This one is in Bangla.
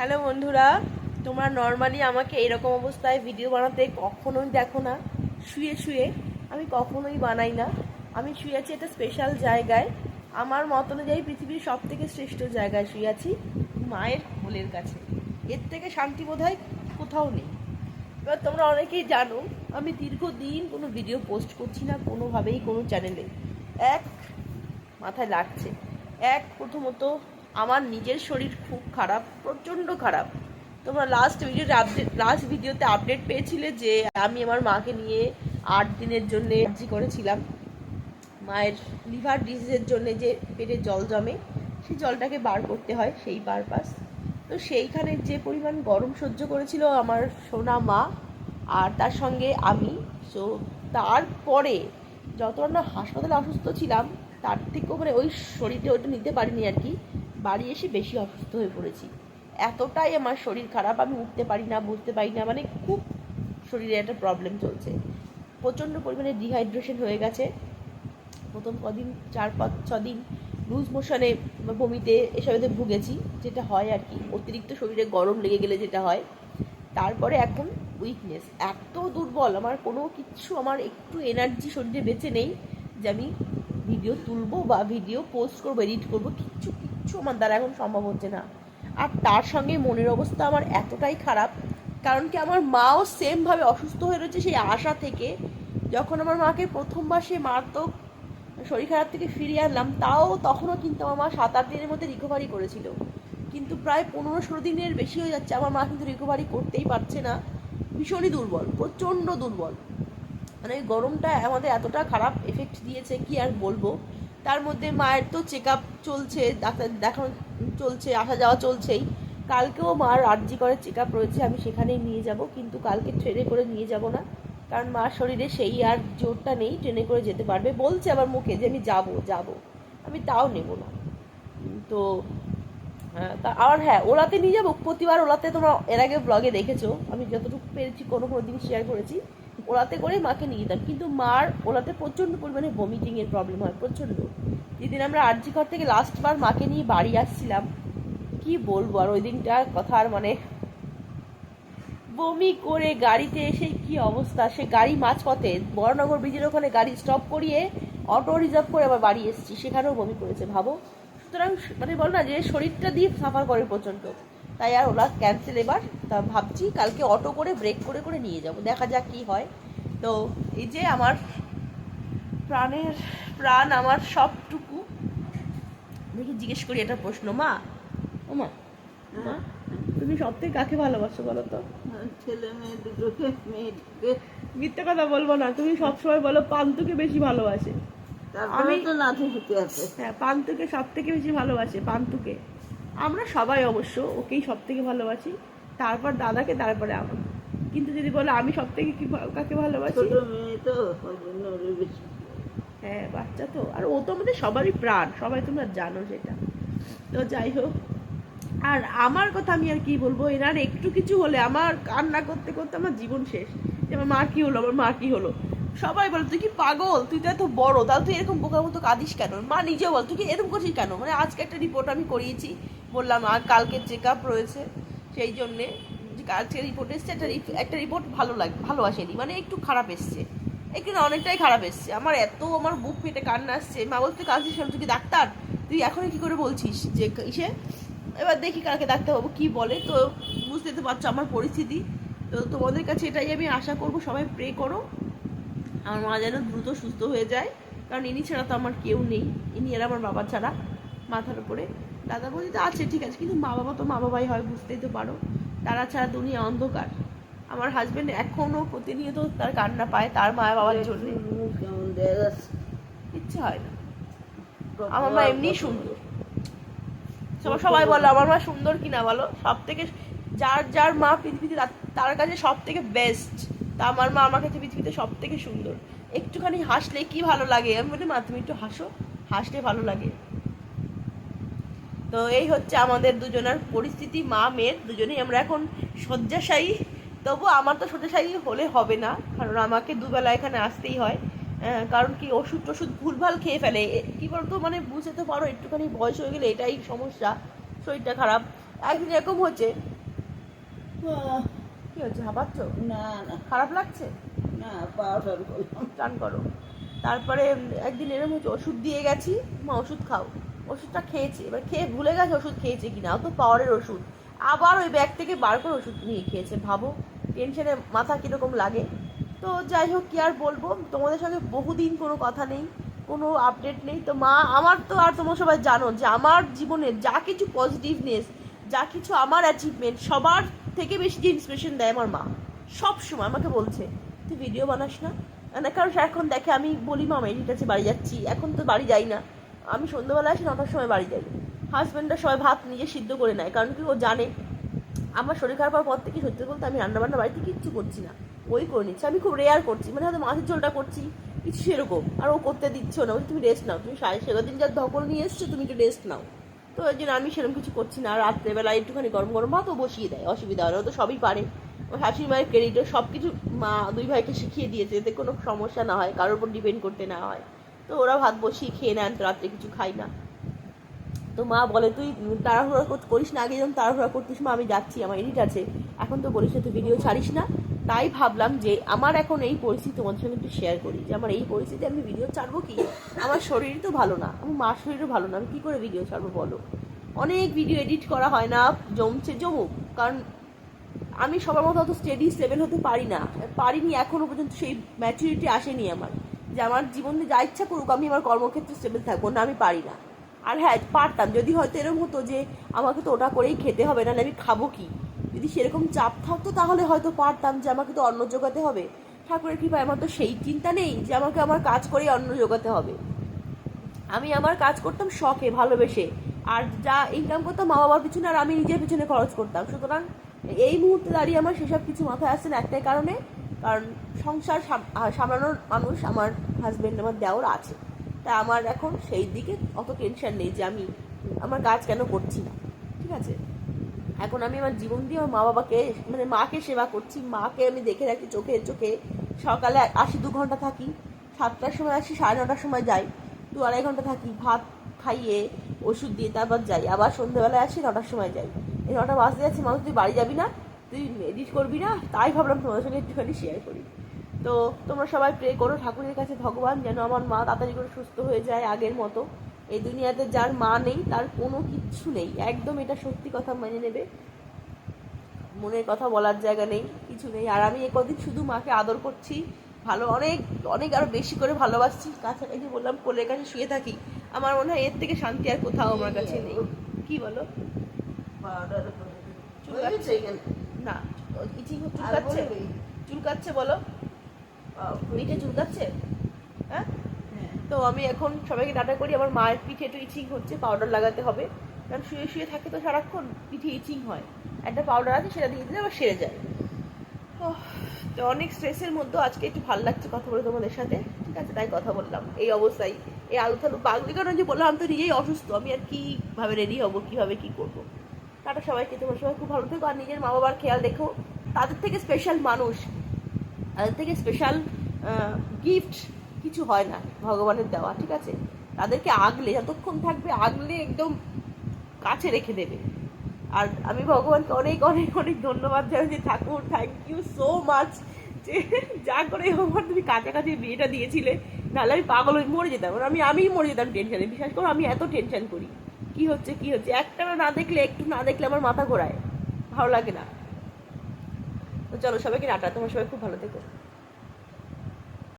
হ্যালো বন্ধুরা, তোমরা নর্মালি আমাকে এরকম অবস্থায় ভিডিও বানাতে কখনোই দেখো না, শুয়ে শুয়ে। আমি কখনোই বানাই না। আমি শুয়ে আছি একটা স্পেশাল জায়গায়। আমার মত অনুযায়ী পৃথিবীর সব থেকে শ্রেষ্ঠ জায়গায় শুয়ে আছি মায়ের কোলের কাছে। এর থেকে শান্তি বোধ হয় কোথাও নেই। এবার তোমরা অনেকেই জানো, আমি দীর্ঘদিন কোনো ভিডিও পোস্ট করছি না, কোনোভাবেই কোনো চ্যানেলে এক মাথায় লাগছে। এক প্রথমত আমার নিজের শরীর খুব খারাপ, প্রচণ্ড খারাপ। তোমরা লাস্ট ভিডিওতে আপডেট লাস্ট ভিডিওতে আপডেট পেয়েছিলে যে আমি আমার মাকে নিয়ে আট দিনের জন্য আর্জি করেছিলাম। মায়ের লিভার ডিজিজের জন্য যে পেটে জল জমে, সেই জলটাকে বার করতে হয় সেই পারপাস তো সেইখানে যে পরিমাণ গরম সহ্য করেছিল আমার সোনা মা আর তার সঙ্গে আমি। সো তারপরে যতটা না হাসপাতালে অসুস্থ ছিলাম, তার থেকেও মানে ওই শরীরে ওইটা নিতে পারিনি আর কি। বাড়ি এসে বেশি অসুস্থ হয়ে পড়েছি। এতটাই আমার শরীর খারাপ, আমি উঠতে পারি না বুঝতে পারি না মানে খুব শরীরে একটা প্রবলেম চলছে। প্রচণ্ড পরিমাণে ডিহাইড্রেশন হয়ে গেছে। প্রথম কদিন, চার পাঁচ ছ দিন লুজ মোশনে বমিতে, এসবেতে ভুগেছি, যেটা হয় আর কি। অতিরিক্ত শরীরে গরম লেগে গেলে যেটা হয়। তারপরে এখন উইকনেস এত দুর্বল, আমার কোনো কিচ্ছু আমার একটু এনার্জি শরীরে বেঁচে নেই যে আমি ভিডিও তুলবো বা ভিডিও পোস্ট করব এডিট করব, কিচ্ছু কিচ্ছু আমার দ্বারা এখন সম্ভব হচ্ছে না। আর তার সঙ্গে মনের অবস্থা আমার এতটাই খারাপ, কারণ কি আমার মাও সেমভাবে অসুস্থ হয়ে রয়েছে সেই আশা থেকে। যখন আমার মাকে প্রথমবার সে মারাত্মক শরীর খারাপ থেকে ফিরিয়ে আনলাম, তাও তখনও কিন্তু আমার মা সাত আট দিনের মধ্যে রিকভারি করেছিল। কিন্তু প্রায় পনেরো ষোলো দিনের বেশি হয়ে যাচ্ছে, আমার মা কিন্তু রিকভারি করতেই পারছে না। ভীষণই দুর্বল, প্রচণ্ড দুর্বল। মানে গরমটা আমাদের এতটা খারাপ এফেক্ট দিয়েছে, কি আর বলব? তার মধ্যে মায়ের তো চেক আপ চলছে ডাক্তার দেখানো চলছে আসা যাওয়া চলছেই। কালকেও মার আর্জি করে চেক আপ রয়েছে আমি সেখানেই নিয়ে যাব কিন্তু কালকে ট্রেনে করে নিয়ে যাব না। কারণ মার শরীরে সেই আর জোরটা নেই ট্রেনে করে যেতে পারবে। বলছে আমার মুখে যে আমি যাব যাব। আমি তাও নেব না। তো হ্যাঁ, আর হ্যাঁ ওলাতে নিয়ে যাব। প্রতিবার ওলাতে তোমরা এর আগে ব্লগে দেখেছ। আমি যতটুকু পেরেছি কোনো কোনো দিন শেয়ার করেছি। ওলাতে করে মাকে নিয়ে যেতাম। কিন্তু মার ওলাতে প্রচণ্ড পরিমাণে ভমিটিং এর প্রবলেম হয়, প্রচণ্ড। যেদিন আমরা আরজি ঘর থেকে লাস্টবার মাকে নিয়ে বাড়ি আসছিলাম, কি বলব আর ওই দিনটার কথা আর মানে বমি করে গাড়িতে এসে কি অবস্থা? সে গাড়ি মাঝপথে, বড়নগর ব্রিজের ওখানে গাড়ি স্টপ করিয়ে অটো রিজার্ভ করে আবার বাড়ি এসেছি। সেখানেও বমি করেছে, ভাবো? সুতরাং মানে বল না যে শরীরটা দিয়ে সাফার করে প্রচণ্ড। তাই আর ওলা ক্যান্সেল এবার। তা ভাবছি কালকে অটো করে ব্রেক করে করে নিয়ে যাব। দেখা যাক কি হয়। তো এই যে আমার প্রাণের প্রাণ আমার সবটুকু। দেখি জিজ্ঞেস করি এটা প্রশ্ন মা। ও মা মা তুমি সব থেকে কাকে ভালোবাসো বলো তো? ছেলে মেয়ে দুটোকে মেয়েকে। মিথ্যে কথা বলব না তুমি সবসময় বলো পান্তুকে বেশি ভালোবাসে। আমি- তো নাতি ফুটে আছে। হ্যাঁ পান্তুকে সব থেকে বেশি ভালোবাসে পান্তুকে। আমরা সবাই অবশ্য ওকেই সব থেকে ভালোবাসি তারপর দাদাকে তারপরে আমার কিন্তু যদি বলো আমি সব থেকে কি কাকে ভালোবাসি? হ্যাঁ বাচ্চা তো। আর ও তো আমাদের সবারই প্রাণ সবাই তোমরা জানো সেটা। তো যাই হোক আর আমার কথা আমি আর কি বলব এনার একটু কিছু হলে আমার কান্না করতে করতে আমার জীবন শেষ। যে আমার মা কি হলো আমার মা কি হলো? সবাই বলে, তুই কি পাগল? তুই তো এত বড়, তাহলে তুই এরকম বোকার মতো কাঁদিস কেন? মা নিজেও বল, তুই কি এরকম করছিস কেন? মানে আজকে একটা রিপোর্ট আমি করিয়েছি, বললাম, আর কালকে চেক আপ রয়েছে, সেই জন্যে আজকে রিপোর্ট এসছে, একটা একটা রিপোর্ট ভালো লাগে, ভালো আসেনি মানে একটু খারাপ এসছে। একটু না, অনেকটাই খারাপ এসছে। আমার এত, আমার বুক পেটে কান্না আসছে, মা বলতে কাঁদছিস কেন? তুই কি ডাক্তার? তুই এখনই কী করে বলছিস যে ইসে? এবার দেখি কালকে ডাক্তারবাবু কী বলে। তো বুঝতে তো পারছ আমার পরিস্থিতি। তো তোমাদের কাছে এটাই আমি আশা করব, সবাই প্রে করো। আমার মা যেন দ্রুত সুস্থ হয়ে যায়। কারণ ইনি ছাড়া তো আমার কেউ নেই। ইনি আর আমার বাবা ছাড়া মাথার উপরে দাদা বৌদি তো আছে ঠিক আছে। কিন্তু মা বাবা তো মা বাবাই হয় বুঝতেই তো পারো। তারা ছাড়া দুনিয়া অন্ধকার। আমার হাজবেন্ড এখনও প্রতিনিয়ত তার কান্না পায় তার মা বাবার জন্য। ইচ্ছে হয় না। আমার মা এমনি সুন্দর। সবাই- বলো আমার মা সুন্দর কিনা বলো? সব থেকে যার যার মা পৃথিবীতে তার কাছে সব থেকে বেস্ট তা আমার মা আমার কাছে পৃথিবীতে সব থেকে সুন্দর। একটুখানি হাসলে কি ভালো লাগে? আমি বলি মা তুমি একটু হাসো। হাসলে ভালো লাগে। তো এই হচ্ছে আমাদের দুজনের পরিস্থিতি মা মেয়ের দুজনেই আমরা এখন শয্যাশায়ী। তবু আমার তো শয্যাশায়ী হলে হবে না কারণ আমাকে দুবেলা এখানে আসতেই হয়। আহ, কারণ কি ওষুধ টষুধ ভুলভাল খেয়ে ফেলে। কি বলতো মানে বুঝতে পারো একটুখানি বয়স হয়ে গেলে এটাই সমস্যা শরীরটা খারাপ। একদিন এরকম হচ্ছে কি হচ্ছে হাঁপাচ্ছ? না না। খারাপ লাগছে? না পাউডার করলাম চান করো। তারপরে একদিন এরকম হচ্ছে ওষুধ দিয়ে গেছি। মা ওষুধ খাও। ওষুধটা খেয়েছে। এবার খেয়ে ভুলে গেছে ওষুধ খেয়েছে কিনা। অত পাওয়ারের ওষুধ। আবার ওই ব্যাগ থেকে বার করে ওষুধ নিয়ে খেয়েছে ভাবো। টেনশনে মাথা কীরকম লাগে। তো যাই হোক কি আর বলব? তোমাদের সঙ্গে বহুদিন কোনো কথা নেই কোনো আপডেট নেই। তো মা আমার তো আর তোমরা সবাই জানো যে আমার জীবনে যা কিছু পজিটিভনেস যা কিছু আমার অ্যাচিভমেন্ট সবার থেকে বেশি যে ইন্সপিরেশন দেয় আমার মা, সব সময় আমাকে বলছে, তুই ভিডিও বানাস না? মানে কারণ এখন দেখে আমি বলি, মা, আমি ঠিক আছে, বাড়ি যাচ্ছি, এখন তো বাড়ি যাই না। আমি সন্ধ্যাবেলা আসি, নটার সময় বাড়ি যাই। হাজব্যান্ডরা সবাই ভাত নিজে সিদ্ধ করে নেয়, কারণ কি ও জানে, আমার শরীর খারাপ পর থেকে সত্যি বলতে আমি রান্নাবান্না বাড়িতে কিচ্ছু করছি না। ওই করে নিচ্ছে, আমি খুব রেয়ার করছি মানে হয়তো মাছের ঝোলটা করছি, কিছু সেরকম। আর ও করতে দিচ্ছ না তুমি রেস্ট নাও, তুমি সাড়ে সেরো দিন যা ধকল নিয়ে এসছো, তুমি একটু রেস্ট নাও। তো ওই জন্য আমি সেরকম কিছু করছি না। রাত্রেবেলা একটুখানি গরম গরম ভাতও বসিয়ে দেয়, অসুবিধা হয় তো সবই পারে। শাশুড়ি মায়ের ক্রেডিটও সব কিছু মা দুই ভাইকে শিখিয়ে দিয়েছে যাতে কোনো সমস্যা না হয়, কারোর উপর ডিপেন্ড করতে না হয়। তো ওরা ভাত বসিয়ে খেয়ে নেন তো রাত্রে কিছু খাই না। তো মা বলে, তুই তাড়াহুড়া কর- করিস না, আগে যখন তাড়াহুড়া করতিস। মা, আমি যাচ্ছি, আমার এডিট আছে। এখন তো বলিস না, তুই ভিডিও ছাড়িস না। তাই ভাবলাম যে আমার এখন এই পরিস্থিতি তোমাদের সঙ্গে একটু শেয়ার করি। যে আমার এই পরিস্থিতি আমি ভিডিও ছাড়বো কি? আমার শরীর তো ভালো না, আমার মার শরীরও ভালো না, আমি কী করে ভিডিও ছাড়বো বলো? অনেক ভিডিও এডিট করা হয় না, জমছে, জমুক। কারণ আমি সবার মতো অত স্টেডি লেভেল হতে পারি না, পারিনি এখনও পর্যন্ত, সেই ম্যাচুরিটি আসেনি আমার। যে আমার জীবনে যা ইচ্ছা করুক, আমি আমার কর্মক্ষেত্রে স্টেবল থাকব, না আমি পারি না। আর হ্যাঁ পারতাম, যদি হয়তো এরকম হতো যে আমাকে তো ওটা করেই খেতে হবে, নাহলে আমি খাব কি? যদি সেরকম চাপ থাকতো তাহলে হয়তো পারতাম যে আমাকে তো অন্ন জোগাতে হবে। ঠাকুরের কৃপায় আমার তো সেই চিন্তা নেই যে আমাকে আমার কাজ করেই অন্ন জোগাতে হবে। আমি আমার কাজ করতাম শখে, ভালোবেসে। আর যা ইনকাম করতাম মা বাবার পিছনে আর আমি নিজের পিছনে খরচ করতাম। সুতরাং এই মুহূর্তে দাঁড়িয়ে আমার সেসব কিছু মাথায় আসছে না একটাই কারণে। কারণ সংসার সামলানোর মানুষ আমার হাজব্যান্ড আমার দেওর আছে। তা আমার এখন সেই দিকে অত টেনশন নেই যে আমি আমার কাজ কেন করছি না। ঠিক আছে? এখন আমি আমার জীবন দিয়ে আমার মা বাবাকে মানে মাকে সেবা করছি, মাকে আমি দেখে রাখি চোখে চোখে। সকালে আসি দু ঘণ্টা থাকি, সাতটার সময় আসি, সাড়ে নটার সময় যাই, দু আড়াই ঘণ্টা থাকি, ভাত খাইয়ে ওষুধ দিয়ে তারপর যাই। আবার সন্ধ্যেবেলায় আসি, নটার সময় যাই। এই নটা বাজতে যাচ্ছি মানুষ তুই বাড়ি যাবি না? তুই এডিট করবি না? তাই ভাবলাম তোমাদের সঙ্গে একটুখানি শেয়ার করি। তো তোমরা সবাই প্রে করো, ঠাকুরের কাছে ভগবান, যেন আমার মা তাড়াতাড়ি করে সুস্থ হয়ে যায় আগের মতো। এই দুনিয়াতে যার মা নেই তার কোনো কিচ্ছু নেই। একদম এটা সত্যি কথা মেনে নেবে। মনের কথা বলার জায়গা নেই কিছু নেই। আর আমি এ কদিন শুধু মাকে আদর করছি ভালো অনেক অনেক আরও বেশি করে ভালোবাসছি। কাছাকাছি বললাম কোলের কাছে শুয়ে থাকি। আমার মনে হয় এর থেকে শান্তি আর কোথাও আমার কাছে নেই। কি বলো? না ইচিং চুলকাচ্ছে? চুলকাচ্ছে বলো? পিঠে চুলকাচ্ছে? হ্যাঁ। তো আমি এখন সবাইকে ডাটা করি, আমার মায়ের পিঠে একটু ইচিং হচ্ছে পাউডার লাগাতে হবে। কারণ শুয়ে শুয়ে থাকে তো সারাক্ষণ পিঠে ইচিং হয়। একটা পাউডার আছে, সেটা দিয়ে দিলে আবার সেরে যায়। তো অনেক স্ট্রেসের মধ্যে আজকে একটু ভালো লাগছে কথা বলে তোমাদের সাথে। ঠিক আছে, তাই কথা বললাম। এই অবস্থায়, এই আলু থালু পাগলি কারণ যে বললাম তো নিজেই অসুস্থ। আমি আর কীভাবে রেডি হব, কীভাবে কী করব? টাটা সবাইকে, তোমার সবাই খুব ভালো থেকো, আর নিজের মা বাবার খেয়াল দেখো তাদের থেকে স্পেশাল মানুষ, তাদের থেকে স্পেশাল গিফট কিছু হয় না, ভগবানের দেওয়া, ঠিক আছে? তাদেরকে আগলে, যতক্ষণ থাকবে আগলে একদম কাছে রেখে দেবে। আর আমি ভগবানকে অনেক অনেক অনেক ধন্যবাদ জানাই যে, Thakur thank you so much যে, যা করে আমার তুমি কাছাকাছি বিয়েটা দিয়েছিলে, নাহলে আমি পাগল হয়ে মরে যেতাম। আমি, আমিই মরে যেতাম টেনশানে বিশ্বাস করো, আমি এত টেনশন করি। কি হচ্ছে কি হচ্ছে? একটা না দেখলে, একটু না দেখলে আমার মাথা ঘোরায়। ভালো লাগে না। চলো, সবাইকে টাটা। তোমার সবাই খুব ভালো থেকো।